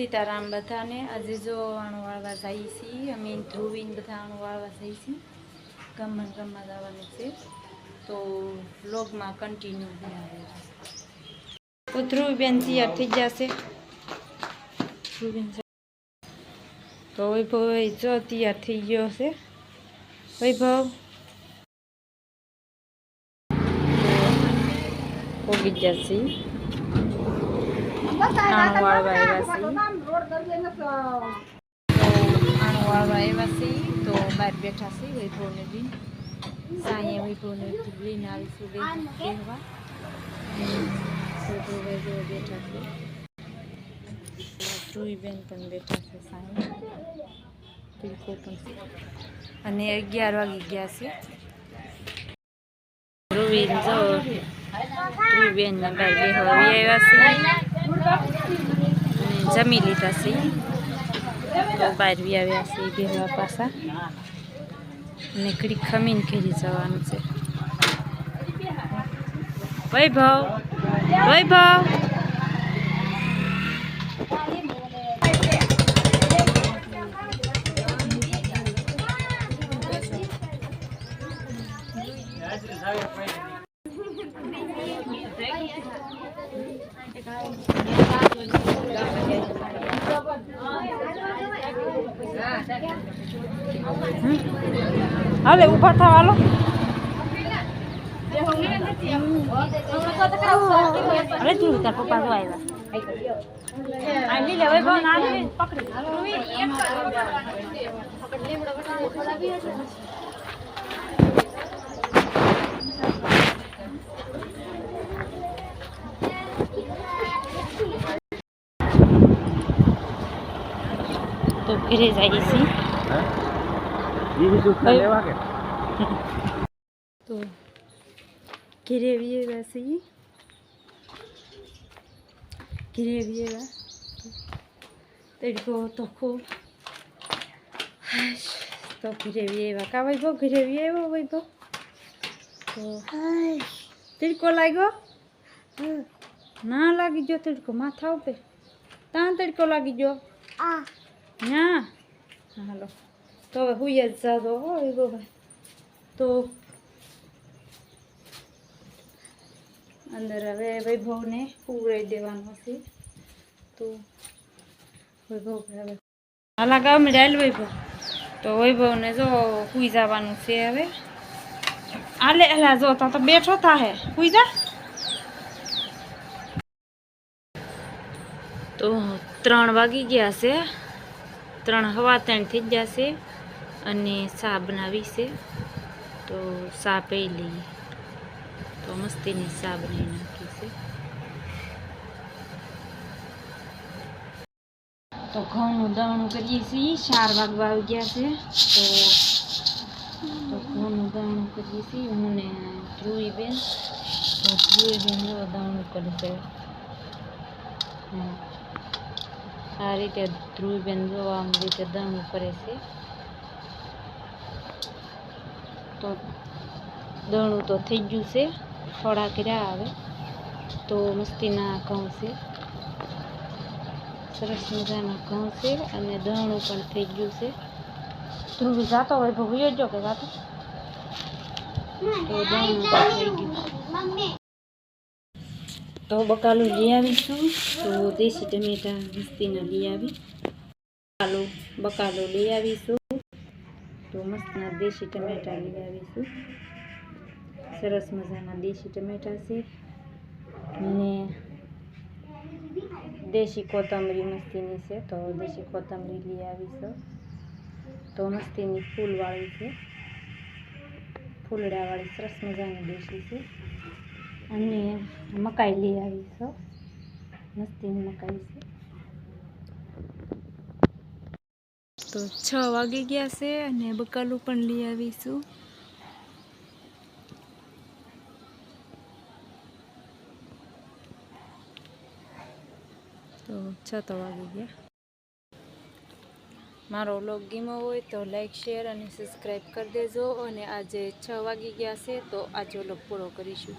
સીતારામ બધાને આજે જો આણું વાળવા જઈએ છીએ અમે ધ્રુવીને બધા આણું વાળવા જઈએ છીએ ગમન ગમવા જવાનું છે. તો બ્લોગમાં કન્ટિન્યુ બનાવે તો ધ્રુવીબેન તૈયાર થઈ જશે ધ્રુવીબેન તો વૈભવ જો તૈયાર થઈ ગયો છે. વૈભવ? પોગી જશે આણું આવ્યા છીએ આણું વાળવા આવ્યા છીએ તો બહાર બેઠા છીએ વૈભવને બી સાંયે વૈભવને લઈને આવીશું બે કહેવા વૈભવ બેઠા છે ધ્રુવીબેન પણ બેઠા છે પણ અને અગિયાર વાગી ગયા છે ધ્રુવીન જો ધ્રુવીબેન ને બહાર બેહવા આવ્યા છે. જમી લીધા છે. તો બહાર બી આવ્યા છે ભેરવા પાછા. અને ઘડી ખમીને ઘેરી જવાનું છે. વૈભવ વૈભવ. હાલે ઊભા થાવ હાલો. અરે તું તાર પપ્પા તો ઘરે જઈએ છીએ તો ઘરે આવ્યા છીએ ઘરે આવ્યા તડકો તો ખૂબ તો ઘરે આવ્યા કા વૈભવ ઘરે આવ્યો વૈભવ તો તડકો લાગ્યો ના લાગી ગયો તડકો માથા ઉપર ત્યાં તડકો લાગી ગયો ના હાલો તો હવે હુઈ જ જાતો હો વૈભવભાઈ તો અંદર હવે વૈભવને પૂરાઈ દેવાનો છે તો વૈભવ હવે હાલા ગામ ડાયલ વૈભવ તો વૈભવને જો સુઈ જવાનું છે હવે આલે એલા જો તો તો બેઠો થાહે હુઈ જા તો ત્રણ વાગી ગયા છે ત્રણ હવા ત્રણ થઈ જશે અને સા બનાવી છે. તો સા પી લઈએ. તો મસ્તીની સા બનાવી નાખી તો ઘઉંનું દાણું કરીએ છીએ. ચાર વાગવા આવી ગયા છે. તો ઘઉંનું દાણું કરીએ છીએ. હું ને ધ્રુવીબેન. તો ધ્રુવીબેન જો દાણું કરે છે હા. આ રીતે ધ્રુવીબેન જો આમ રીતે દળણું કરે છે, તો દણું તો થઈ ગયું છે થોડા કર્યા આવે, તો મસ્તીના ઘઉં છે. સરસ મજાના ઘઉં છે અને દણું પણ થઈ ગયું છે. ધ્રુવી જાતો હોય ભૂયો જો કે જાતો. તો દણું થઈ ગયું. તો બકાલું લઈ આવીશું. તો દેશી ટમેટા મસ્તીના લઈ આવી. બકાલો બકાલો લઈ આવીશું. તો મસ્તના દેશી ટમેટા લઈ આવીશું. સરસ મજાના દેશી ટમેટા છે. ને દેશી કોથમરી મસ્તીની છે. તો દેશી કોથમરી લઈ આવીશું. તો મસ્તીની ફૂલવાળી છે. ફૂલડાવાળી સરસ મજાની દેશી છે. અને મકાઈ લઈ આવીશું મસ્તીની મકાઈ છે. તો છ વાગી ગયા છે અને બકાલું પણ લઈ આવીશું. તો છ તો વાગી ગયા. મારો વ્લોગ ગીમો હોય તો લાઈક, શેર અને સબસ્ક્રાઈબ કરી દેજો. અને આજે છ વાગી ગયા છે તો આજે વ્લોગ પૂરો કરીશું.